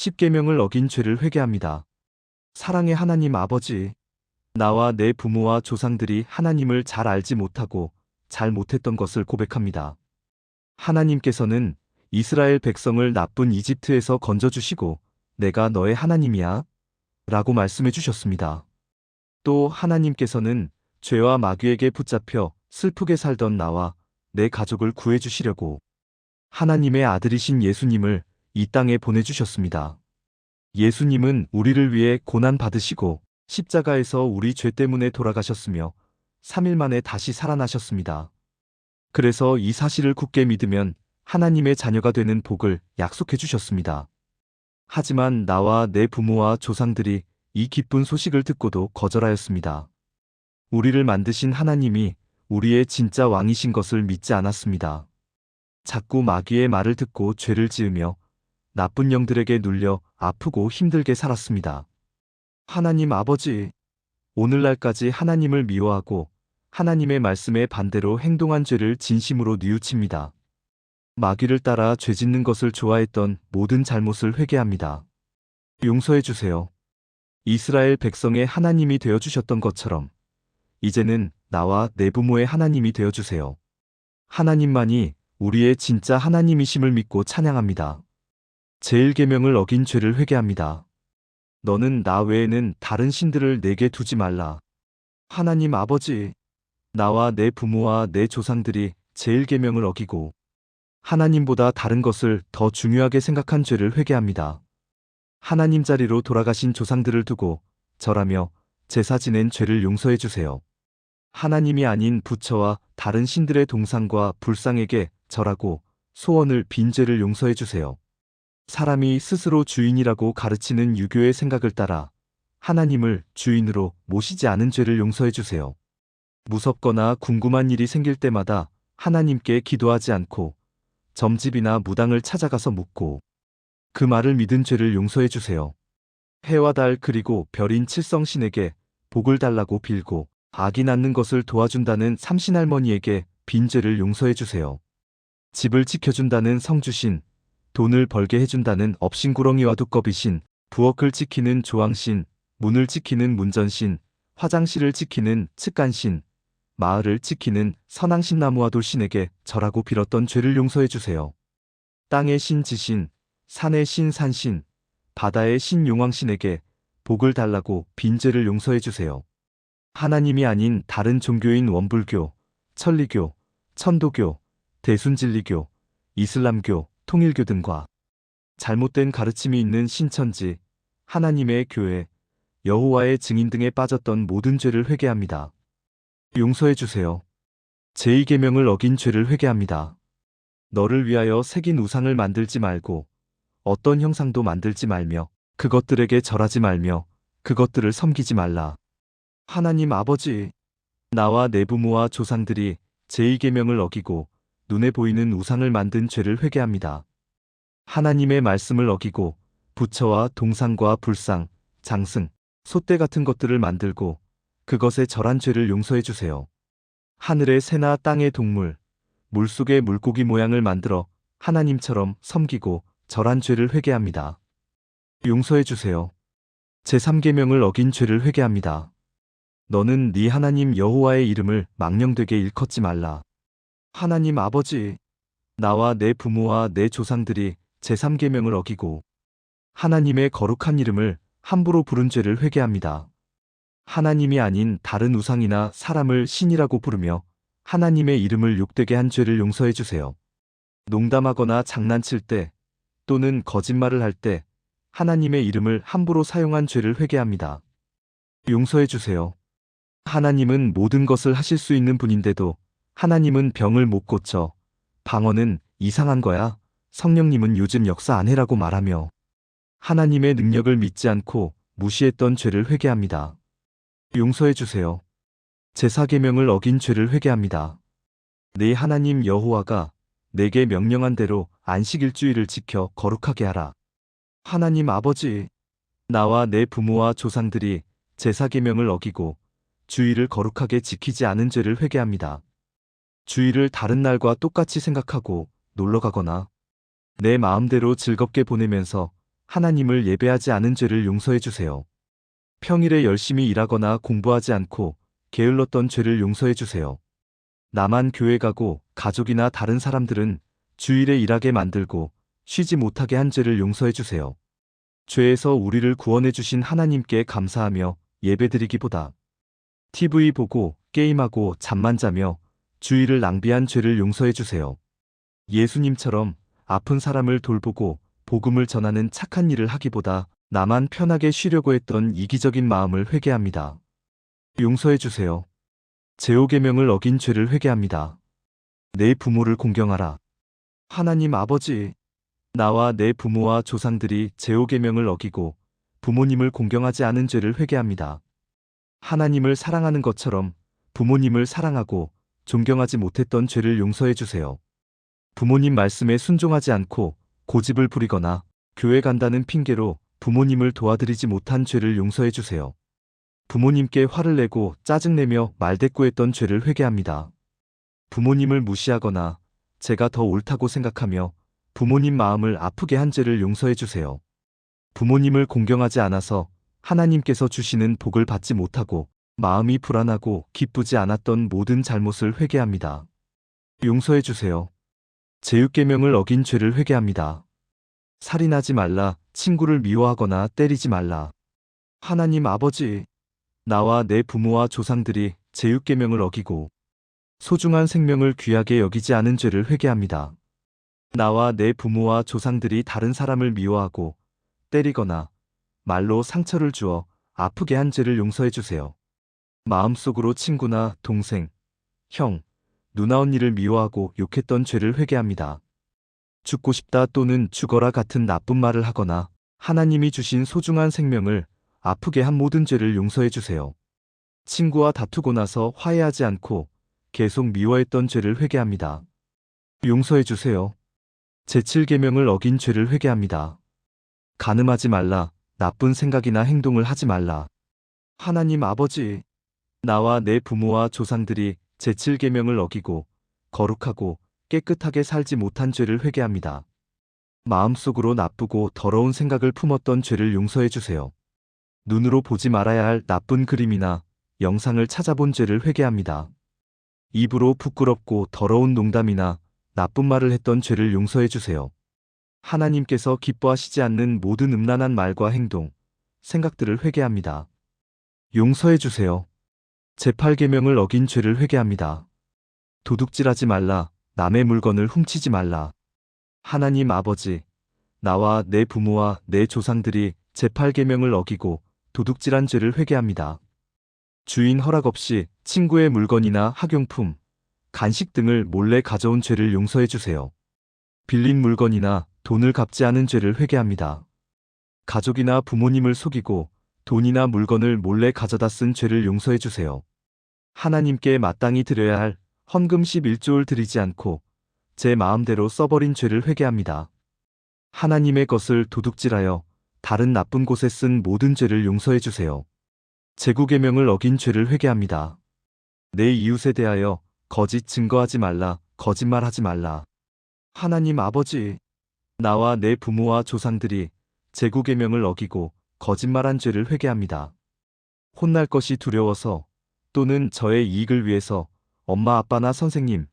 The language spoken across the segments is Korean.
십계명을 어긴 죄를 회개합니다. 사랑의 하나님 아버지, 나와 내 부모와 조상들이 하나님을 잘 알지 못하고 잘 못했던 것을 고백합니다. 하나님께서는 이스라엘 백성을 나쁜 이집트에서 건져주시고 내가 너의 하나님이야 라고 말씀해 주셨습니다. 또 하나님께서는 죄와 마귀에게 붙잡혀 슬프게 살던 나와 내 가족을 구해 주시려고 하나님의 아들이신 예수님을 이 땅에 보내주셨습니다. 예수님은 우리를 위해 고난 받으시고 십자가에서 우리 죄 때문에 돌아가셨으며 3일 만에 다시 살아나셨습니다. 그래서 이 사실을 굳게 믿으면 하나님의 자녀가 되는 복을 약속해 주셨습니다. 하지만 나와 내 부모와 조상들이 이 기쁜 소식을 듣고도 거절하였습니다. 우리를 만드신 하나님이 우리의 진짜 왕이신 것을 믿지 않았습니다. 자꾸 마귀의 말을 듣고 죄를 지으며 나쁜 영들에게 눌려 아프고 힘들게 살았습니다. 하나님 아버지, 오늘날까지 하나님을 미워하고 하나님의 말씀에 반대로 행동한 죄를 진심으로 뉘우칩니다. 마귀를 따라 죄 짓는 것을 좋아했던 모든 잘못을 회개합니다. 용서해 주세요. 이스라엘 백성의 하나님이 되어 주셨던 것처럼 이제는 나와 내 부모의 하나님이 되어 주세요. 하나님만이 우리의 진짜 하나님이심을 믿고 찬양합니다. 제1계명을 어긴 죄를 회개합니다. 너는 나 외에는 다른 신들을 내게 두지 말라. 하나님 아버지, 나와 내 부모와 내 조상들이 제1계명을 어기고 하나님보다 다른 것을 더 중요하게 생각한 죄를 회개합니다. 하나님 자리로 돌아가신 조상들을 두고 절하며 제사 지낸 죄를 용서해 주세요. 하나님이 아닌 부처와 다른 신들의 동상과 불상에게 절하고 소원을 빈 죄를 용서해 주세요. 사람이 스스로 주인이라고 가르치는 유교의 생각을 따라 하나님을 주인으로 모시지 않은 죄를 용서해 주세요. 무섭거나 궁금한 일이 생길 때마다 하나님께 기도하지 않고 점집이나 무당을 찾아가서 묻고 그 말을 믿은 죄를 용서해 주세요. 해와 달 그리고 별인 칠성신에게 복을 달라고 빌고 아기 낳는 것을 도와준다는 삼신할머니에게 빈 죄를 용서해 주세요. 집을 지켜준다는 성주신, 돈을 벌게 해준다는 업신구렁이와 두꺼비신, 부엌을 지키는 조왕신, 문을 지키는 문전신, 화장실을 지키는 측간신, 마을을 지키는 선앙신나무와 돌신에게 절하고 빌었던 죄를 용서해 주세요. 땅의 신 지신, 산의 신 산신, 바다의 신 용왕신에게 복을 달라고 빈 죄를 용서해 주세요. 하나님이 아닌 다른 종교인 원불교, 천리교, 천도교, 대순진리교, 이슬람교, 통일교 등과 잘못된 가르침이 있는 신천지, 하나님의 교회, 여호와의 증인 등에 빠졌던 모든 죄를 회개합니다. 용서해 주세요. 제2계명을 어긴 죄를 회개합니다. 너를 위하여 새긴 우상을 만들지 말고 어떤 형상도 만들지 말며 그것들에게 절하지 말며 그것들을 섬기지 말라. 하나님 아버지, 나와 내 부모와 조상들이 제2계명을 어기고 눈에 보이는 우상을 만든 죄를 회개합니다. 하나님의 말씀을 어기고 부처와 동상과 불상, 장승, 소떼 같은 것들을 만들고 그것에 절한 죄를 용서해 주세요. 하늘의 새나 땅의 동물, 물속의 물고기 모양을 만들어 하나님처럼 섬기고 절한 죄를 회개합니다. 용서해 주세요. 제3계명을 어긴 죄를 회개합니다. 너는 네 하나님 여호와의 이름을 망령되게 일컫지 말라. 하나님 아버지, 나와 내 부모와 내 조상들이 제3계명을 어기고 하나님의 거룩한 이름을 함부로 부른 죄를 회개합니다. 하나님이 아닌 다른 우상이나 사람을 신이라고 부르며 하나님의 이름을 욕되게 한 죄를 용서해 주세요. 농담하거나 장난칠 때 또는 거짓말을 할 때 하나님의 이름을 함부로 사용한 죄를 회개합니다. 용서해 주세요. 하나님은 모든 것을 하실 수 있는 분인데도 하나님은 병을 못 고쳐 방언은 이상한 거야. 성령님은 요즘 역사 안 해라고 말하며 하나님의 능력을 믿지 않고 무시했던 죄를 회개합니다. 용서해 주세요. 제사계명을 어긴 죄를 회개합니다. 내 하나님 여호와가 내게 명령한 대로 안식일주일을 지켜 거룩하게 하라. 하나님 아버지, 나와 내 부모와 조상들이 제사계명을 어기고 주일을 거룩하게 지키지 않은 죄를 회개합니다. 주일을 다른 날과 똑같이 생각하고 놀러 가거나 내 마음대로 즐겁게 보내면서 하나님을 예배하지 않은 죄를 용서해 주세요. 평일에 열심히 일하거나 공부하지 않고 게을렀던 죄를 용서해 주세요. 나만 교회 가고 가족이나 다른 사람들은 주일에 일하게 만들고 쉬지 못하게 한 죄를 용서해 주세요. 죄에서 우리를 구원해 주신 하나님께 감사하며 예배드리기보다 TV 보고 게임하고 잠만 자며 주일을 낭비한 죄를 용서해 주세요. 예수님처럼 아픈 사람을 돌보고 복음을 전하는 착한 일을 하기보다 나만 편하게 쉬려고 했던 이기적인 마음을 회개합니다. 용서해 주세요. 제오계명을 어긴 죄를 회개합니다. 내 부모를 공경하라. 하나님 아버지, 나와 내 부모와 조상들이 제오계명을 어기고 부모님을 공경하지 않은 죄를 회개합니다. 하나님을 사랑하는 것처럼 부모님을 사랑하고 존경하지 못했던 죄를 용서해 주세요. 부모님 말씀에 순종하지 않고 고집을 부리거나 교회 간다는 핑계로 부모님을 도와드리지 못한 죄를 용서해 주세요. 부모님께 화를 내고 짜증내며 말대꾸했던 죄를 회개합니다. 부모님을 무시하거나 제가 더 옳다고 생각하며 부모님 마음을 아프게 한 죄를 용서해 주세요. 부모님을 공경하지 않아서 하나님께서 주시는 복을 받지 못하고 마음이 불안하고 기쁘지 않았던 모든 잘못을 회개합니다. 용서해 주세요. 제육계명을 어긴 죄를 회개합니다. 살인하지 말라, 친구를 미워하거나 때리지 말라. 하나님 아버지, 나와 내 부모와 조상들이 제육계명을 어기고 소중한 생명을 귀하게 여기지 않은 죄를 회개합니다. 나와 내 부모와 조상들이 다른 사람을 미워하고 때리거나 말로 상처를 주어 아프게 한 죄를 용서해 주세요. 마음속으로 친구나 동생, 형, 누나 언니를 미워하고 욕했던 죄를 회개합니다. 죽고 싶다 또는 죽어라 같은 나쁜 말을 하거나 하나님이 주신 소중한 생명을 아프게 한 모든 죄를 용서해 주세요. 친구와 다투고 나서 화해하지 않고 계속 미워했던 죄를 회개합니다. 용서해 주세요. 제7계명을 어긴 죄를 회개합니다. 가늠하지 말라, 나쁜 생각이나 행동을 하지 말라. 하나님 아버지, 나와 내 부모와 조상들이 제7계명을 어기고 거룩하고 깨끗하게 살지 못한 죄를 회개합니다. 마음속으로 나쁘고 더러운 생각을 품었던 죄를 용서해 주세요. 눈으로 보지 말아야 할 나쁜 그림이나 영상을 찾아본 죄를 회개합니다. 입으로 부끄럽고 더러운 농담이나 나쁜 말을 했던 죄를 용서해 주세요. 하나님께서 기뻐하시지 않는 모든 음란한 말과 행동, 생각들을 회개합니다. 용서해 주세요. 제8계명을 어긴 죄를 회개합니다. 도둑질하지 말라, 남의 물건을 훔치지 말라. 하나님 아버지, 나와 내 부모와 내 조상들이 제8계명을 어기고 도둑질한 죄를 회개합니다. 주인 허락 없이 친구의 물건이나 학용품, 간식 등을 몰래 가져온 죄를 용서해 주세요. 빌린 물건이나 돈을 갚지 않은 죄를 회개합니다. 가족이나 부모님을 속이고 돈이나 물건을 몰래 가져다 쓴 죄를 용서해 주세요. 하나님께 마땅히 드려야 할 헌금 11조를 드리지 않고 제 마음대로 써버린 죄를 회개합니다. 하나님의 것을 도둑질하여 다른 나쁜 곳에 쓴 모든 죄를 용서해 주세요. 제국계명을 어긴 죄를 회개합니다. 내 이웃에 대하여 거짓 증거하지 말라, 거짓말하지 말라. 하나님 아버지, 나와 내 부모와 조상들이 제국계명을 어기고 거짓말한 죄를 회개합니다. 혼날 것이 두려워서 또는 저의 이익을 위해서 엄마 아빠나 선생님,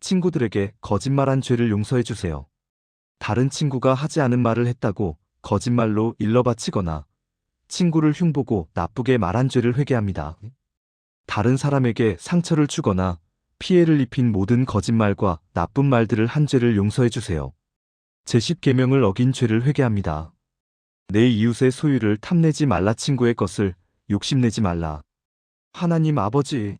친구들에게 거짓말한 죄를 용서해 주세요. 다른 친구가 하지 않은 말을 했다고 거짓말로 일러바치거나 친구를 흉보고 나쁘게 말한 죄를 회개합니다. 다른 사람에게 상처를 주거나 피해를 입힌 모든 거짓말과 나쁜 말들을 한 죄를 용서해 주세요. 제10계명을 어긴 죄를 회개합니다. 내 이웃의 소유를 탐내지 말라 친구의 것을 욕심내지 말라. 하나님 아버지,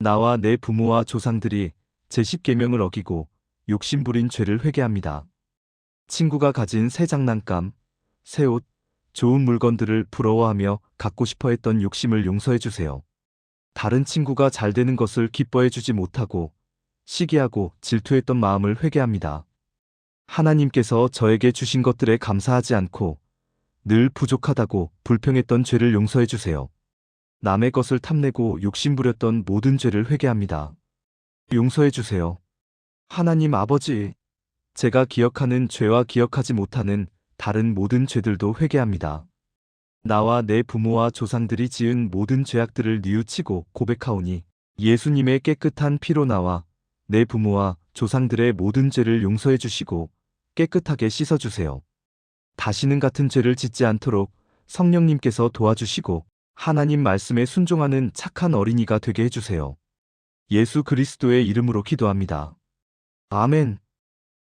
나와 내 부모와 조상들이 제10계명을 어기고 욕심부린 죄를 회개합니다. 친구가 가진 새 장난감, 새 옷, 좋은 물건들을 부러워하며 갖고 싶어 했던 욕심을 용서해 주세요. 다른 친구가 잘 되는 것을 기뻐해 주지 못하고 시기하고 질투했던 마음을 회개합니다. 하나님께서 저에게 주신 것들에 감사하지 않고 늘 부족하다고 불평했던 죄를 용서해 주세요. 남의 것을 탐내고 욕심부렸던 모든 죄를 회개합니다. 용서해 주세요. 하나님 아버지, 제가 기억하는 죄와 기억하지 못하는 다른 모든 죄들도 회개합니다. 나와 내 부모와 조상들이 지은 모든 죄악들을 뉘우치고 고백하오니 예수님의 깨끗한 피로 나와 내 부모와 조상들의 모든 죄를 용서해 주시고 깨끗하게 씻어 주세요. 다시는 같은 죄를 짓지 않도록 성령님께서 도와주시고 하나님 말씀에 순종하는 착한 어린이가 되게 해주세요. 예수 그리스도의 이름으로 기도합니다. 아멘.